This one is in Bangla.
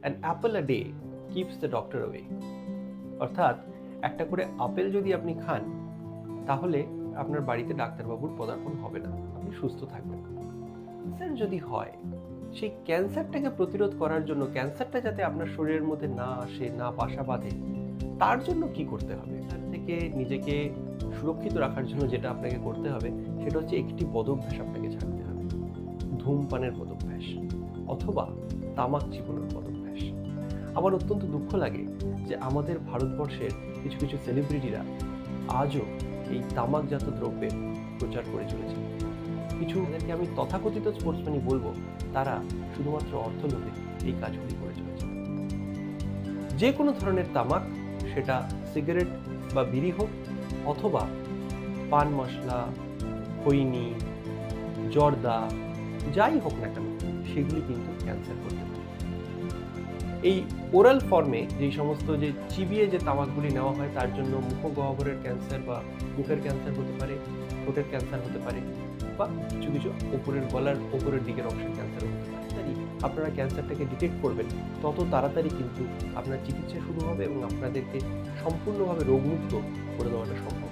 An apple a day keeps the doctor away অর্থাৎ, একটা করে আপেল যদি আপনি খান, তাহলে আপনার বাড়িতে ডাক্তারবাবুর পদার্পণ হবে না। আপনি সুস্থ থাকবেন। ক্যান্সার যদি হয়, সেই ক্যান্সারটাকে প্রতিরোধ করার জন্য, ক্যান্সারটা যাতে আপনার শরীরের মধ্যে না আসে, না বাসা বাঁধে, তার জন্য কি করতে হবে? তার থেকে নিজেকে সুরক্ষিত রাখার জন্য যেটা আপনাকে করতে হবে, সেটা হচ্ছে একটি পদভ্যাস আপনাকে ছাড়তে হবে। ধূমপানের পদভ্যাস অথবা তামাক জীবনের আমার অত্যন্ত দুঃখ লাগে যে আমাদের ভারতবর্ষের কিছু কিছু সেলিব্রিটিরা আজও এই তামাকজাত দ্রব্যের প্রচার করে চলেছে। কিছু এদেরকে আমি তথাকথিত স্পোর্টসম্যানই বলব, তারা শুধুমাত্র অর্থ লোভে এই কাজগুলি করে চলেছে। যে কোনো ধরনের তামাক, সেটা সিগারেট বা বিড়ি হোক, অথবা পান মশলা, খৈনি, জর্দা, যাই হোক না কেন, সেগুলি কিন্তু ক্যান্সার করতে পারে। এই ওরাল ফর্মে যেই সমস্ত যে চিবিয়ে যে তামাকগুলি নেওয়া হয়, তার জন্য মুখগহ্বরের ক্যান্সার বা মুখের ক্যান্সার হতে পারে, ঠোঁটের ক্যান্সার হতে পারে বা কিছু কিছু ওপরের গলার ওপরের দিকের অংশের ক্যান্সার হতে পারে। আপনারা ক্যান্সারটাকে ডিটেক্ট করবেন, তত তাড়াতাড়ি কিন্তু আপনার চিকিৎসা শুরু হবে এবং আপনাদেরকে সম্পূর্ণভাবে রোগমুক্ত করে দেওয়াটা সম্ভব।